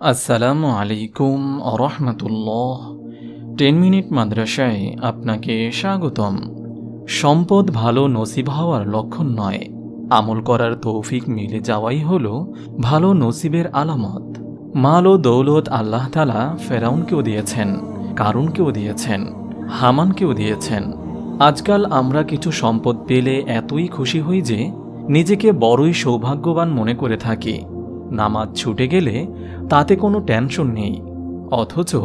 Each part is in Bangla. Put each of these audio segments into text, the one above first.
আসসালামু আলাইকুম রহমতুল্লাহ টেন মিনিট মাদ্রাসায় আপনাকে স্বাগতম। সম্পদ ভালো নসিব হওয়ার লক্ষণ নয়। আমল করার তৌফিক মিলে যাওয়াই হল ভালো নসিবের আলামত। মাল ও দৌলত আল্লাহ তালা ফেরাউনকেও দিয়েছেন, কারুনকেও দিয়েছেন, হামানকেও দিয়েছেন। আজকাল আমরা কিছু সম্পদ পেলে এতই খুশি হই যে নিজেকে বড়ই সৌভাগ্যবান মনে করে থাকি। নামাজ ছুটে গেলে তাতে কোনো টেনশন নেই। অথচ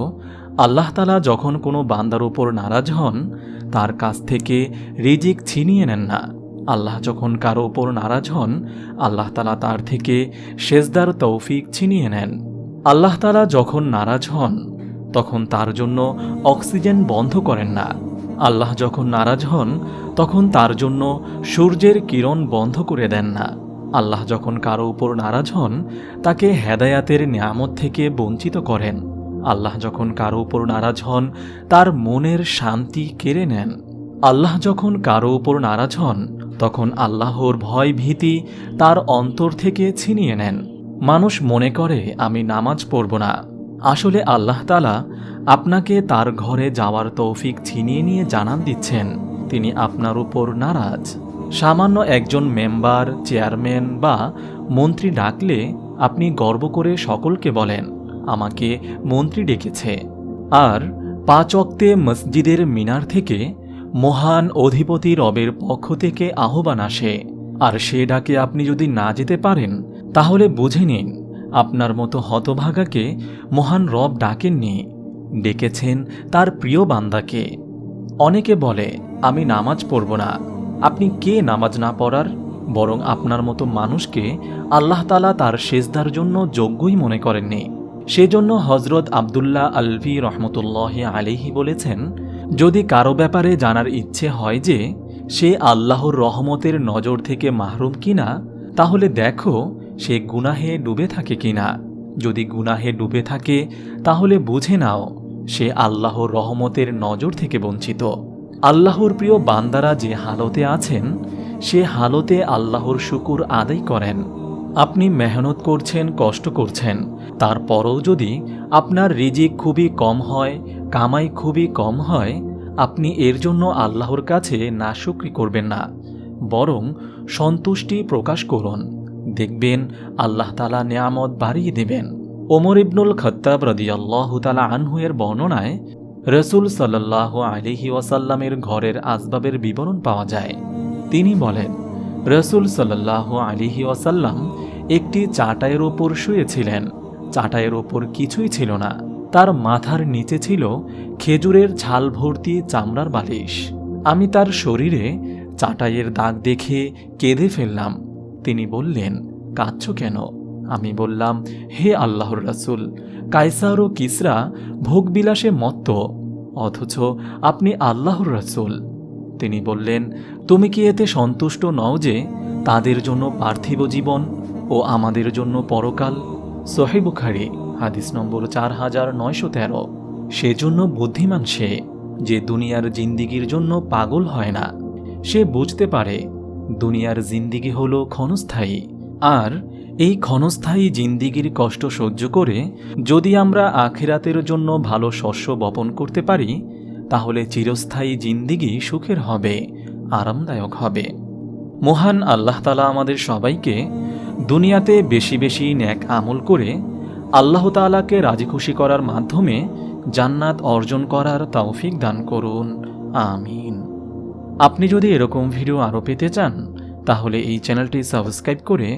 আল্লাহ তালা যখন কোনো বান্দার উপর নারাজ হন, তার কাছ থেকে রিজিক ছিনিয়ে নেন না। আল্লাহ যখন কারও ওপর নারাজ হন, আল্লাহ তালা তার থেকে সেজদার তৌফিক ছিনিয়ে নেন। আল্লাহ তালা যখন নারাজ হন, তখন তার জন্য অক্সিজেন বন্ধ করেন না। আল্লাহ যখন নারাজ হন, তখন তার জন্য সূর্যের কিরণ বন্ধ করে দেন না। আল্লাহ যখন কারও উপর নারাজ হন, তাকে হেদায়াতের নিয়ামত থেকে বঞ্চিত করেন। আল্লাহ যখন কারও উপর নারাজ হন, তার মনের শান্তি কেড়ে নেন। আল্লাহ যখন কারও উপর নারাজ হন, তখন আল্লাহর ভয় ভীতি তার অন্তর থেকে ছিনিয়ে নেন। মানুষ মনে করে, আমি নামাজ পড়ব না। আসলে আল্লাহ তালা আপনাকে তার ঘরে যাওয়ার তৌফিক ছিনিয়ে নিয়ে জানান দিচ্ছেন। তিনি আপনার উপর নারাজ। সামান্য একজন মেম্বার, চেয়ারম্যান বা মন্ত্রী ডাকলে আপনি গর্ব করে সকলকে বলেন, আমাকে মন্ত্রী ডেকেছে। আর পাঁচ অক্তে মসজিদের মিনার থেকে মহান অধিপতি রবের পক্ষ থেকে আহ্বান আসে। আর সে ডাকে আপনি যদি না যেতে পারেন, তাহলে বুঝে নিন, আপনার মতো হতভাগাকে মহান রব ডাকেননি, ডেকেছেন তার প্রিয় বান্দাকে। অনেকে বলে, আমি নামাজ পড়ব না। আপনি কে নামাজ না পড়ার? বরং আপনার মতো মানুষকে আল্লাহ তালা তার সেজদার জন্য যোগ্যই মনে করেননি। সেজন্য হজরত আবদুল্লাহ আলভি রহমতুল্লাহ আলিহি বলেছেন, যদি কারও ব্যাপারে জানার ইচ্ছে হয় যে সে আল্লাহর রহমতের নজর থেকে মাহরুম কিনা, তাহলে দেখো সে গুনাহে ডুবে থাকে কিনা। যদি গুনাহে ডুবে থাকে, তাহলে বুঝে নাও সে আল্লাহর রহমতের নজর থেকে বঞ্চিত। আল্লাহর প্রিয় বান্দারা যে হালতে আছেন, সে হালতে আল্লাহর শুকুর আদায় করেন। আপনি মেহনত করছেন, কষ্ট করছেন। তারপরও যদি আপনার রিজিক খুবই কম হয়, কামাই খুবই কম হয়, আপনি এর জন্য আল্লাহর কাছে নাশুক্রি করবেন না, বরং সন্তুষ্টি প্রকাশ করুন। দেখবেন আল্লাহ তালা নিয়ামত বাড়িয়ে দেবেন। ওমর ইবনুল খত্তাব রদিয়াল্লাহ তালা আনহুয়ের বর্ণনায় রসুল সাল্লাহ আলিহি ওয়াসাল্লামের ঘরের আসবাবের বিবরণ পাওয়া যায়। তিনি বলেন, রসুল সাল্লাহ আলিহি ওয়াসাল্লাম একটি চাটাইয়ের ওপর শুয়েছিলেন। চাটাইয়ের ওপর কিছুই ছিল না। তার মাথার নিচে ছিল খেজুরের ঝাল ভর্তি চামড়ার বালিশ। আমি তার শরীরে চাটাইয়ের দাগ দেখে কেঁদে ফেললাম। তিনি বললেন, কাঁদছ কেন? আমি বললাম, হে আল্লাহর রাসুল কাইসার ও কিসরা ভোগবিলাসে মত্ত, অথচ আপনি আল্লাহর রাসুল। তিনি বললেন, তুমি কি এতে সন্তুষ্ট নও যে তাদের জন্য পার্থিব জীবন ও আমাদের জন্য পরকাল? সোহেবুখারি হাদিস নম্বর চার হাজার নয়শো তেরো। সেজন্য বুদ্ধিমান সে, যে দুনিয়ার জিন্দিগির জন্য পাগল হয় না। সে বুঝতে পারে, দুনিয়ার জিন্দিগি হল ক্ষণস্থায়ী, আর এই ক্ষণস্থায়ী জিন্দিগির কষ্ট সহ্য করে যদি আমরা আখেরাতের জন্য ভালো শস্য বপন করতে পারি, তাহলে চিরস্থায়ী জিন্দিগি সুখের হবে, আরামদায়ক হবে। মহান আল্লাহ তালা আমাদের সবাইকে দুনিয়াতে বেশি বেশি ন্যাক আমল করে আল্লাহ তালাকে রাজি খুশি করার মাধ্যমে জান্নাত অর্জন করার তৌফিক দান করুন। আমিন। আপনি যদি এরকম ভিডিও আরও পেতে চান, তাহলে এই চ্যানেলটি সাবস্ক্রাইব করে